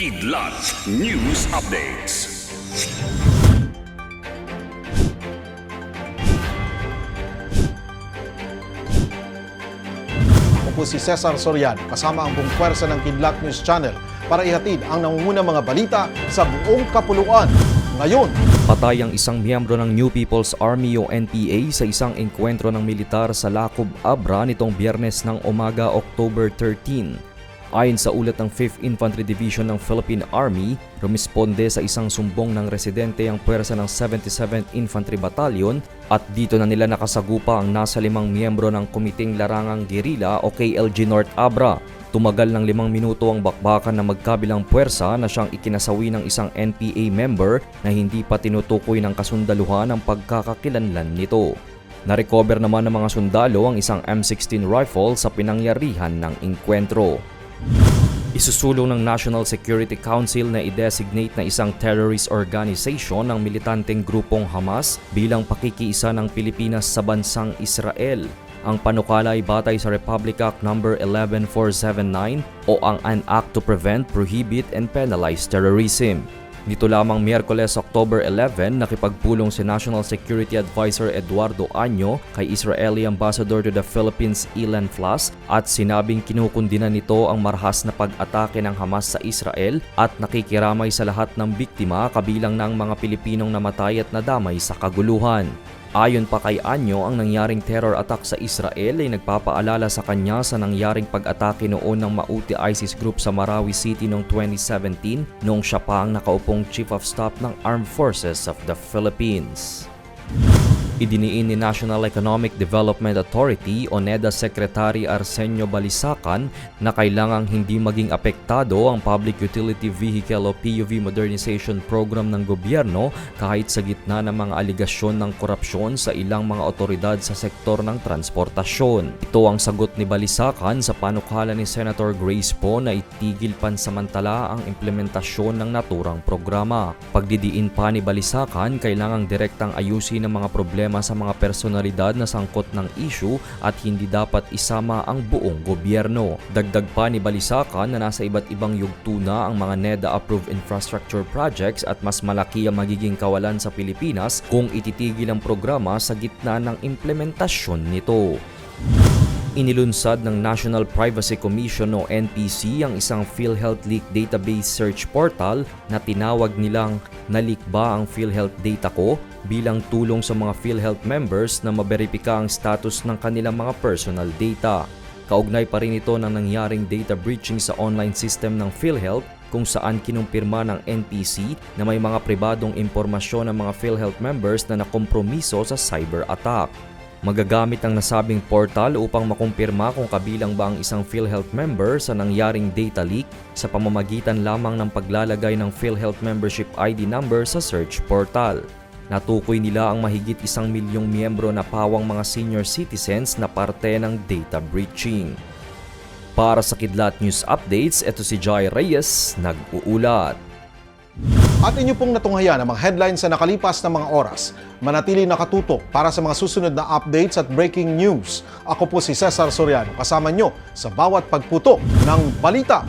Kidlat News Updates. Ako po si Cesar Soriano kasama ang buong pwersa ng Kidlat News Channel para ihatid ang nangungunang mga balita sa buong kapuluan. Ngayon, Patay ang isang miyembro ng New People's Army o NPA sa isang engkwentro ng militar sa Lacob, Abra nitong biyernes ng umaga October 13. Ayon sa ulat ng 5th Infantry Division ng Philippine Army, rumisponde sa isang sumbong ng residente ang puwersa ng 77th Infantry Battalion at dito na nila nakasagupa ang nasa limang miyembro ng Kumiting Larangang Guerrilla o KLG North Abra. Tumagal ng limang minuto ang bakbakan ng magkabilang puwersa na siyang ikinasawi ng isang NPA member na hindi pa tinutukoy ng kasundaluhan ang pagkakakilanlan nito. Narecover naman ng mga sundalo ang isang M16 rifle sa pinangyarihan ng inkwentro. Isusulong ng National Security Council na i-designate na isang terrorist organization ng militanteng grupong Hamas bilang pakikiisa ng Pilipinas sa bansang Israel. Ang panukala ay batay sa Republic Act No. 11479 o ang An Act to Prevent, Prohibit, and Penalize Terrorism. Nito lamang Miyerkules October 11, nakipagpulong si National Security Advisor Eduardo Año kay Israeli Ambassador to the Philippines Ilan Flas at sinabing kinukundina nito ang marahas na pag-atake ng Hamas sa Israel at nakikiramay sa lahat ng biktima kabilang ng mga Pilipinong namatay at nadamay sa kaguluhan. Ayon pa kay Anyo, ang nangyaring terror attack sa Israel ay nagpapaalala sa kanya sa nangyaring pag-atake noon ng Mauti ISIS group sa Marawi City noong 2017 noong siya pa ang nakaupong Chief of Staff ng Armed Forces of the Philippines. Idiniin ni National Economic Development Authority o NEDA Secretary Arsenio Balisacan na kailangang hindi maging apektado ang Public Utility Vehicle o PUV Modernization Program ng gobyerno kahit sa gitna ng mga aligasyon ng korupsyon sa ilang mga otoridad sa sektor ng transportasyon. Ito ang sagot ni Balisacan sa panukala ni Senator Grace Po na itigil pansamantala ang implementasyon ng naturang programa. Pagdidiin pa ni Balisacan, kailangang direktang ayusin ang mga problema sa mga personalidad na sangkot ng issue at hindi dapat isama ang buong gobyerno. Dagdag pa ni Balisacan na nasa iba't ibang yugto na ang mga NEDA-approved infrastructure projects at mas malaki ang magiging kawalan sa Pilipinas kung ititigil ang programa sa gitna ng implementasyon nito. Inilunsad ng National Privacy Commission o NPC ang isang PhilHealth Leak Database Search Portal na tinawag nilang Nalik ba ang PhilHealth data ko bilang tulong sa mga PhilHealth members na maberipika ang status ng kanilang mga personal data. Kaugnay pa rin ito ng nangyaring data breaching sa online system ng PhilHealth kung saan kinumpirma ng NPC na may mga pribadong impormasyon ng mga PhilHealth members na nakompromiso sa cyber attack. Magagamit ang nasabing portal upang makumpirma kung kabilang ba ang isang PhilHealth member sa nangyaring data leak sa pamamagitan lamang ng paglalagay ng PhilHealth membership ID number sa search portal. Natukoy nila ang mahigit isang milyong miyembro na pawang mga senior citizens na parte ng data breaching. Para sa Kidlat News Updates, ito si Jai Reyes, nag-uulat. At inyo pong natunghayan ang mga headlines sa nakalipas na mga oras. Manatili nakatutok para sa mga susunod na updates at breaking news. Ako po si Cesar Soriano, kasama nyo sa bawat pagputok ng balita.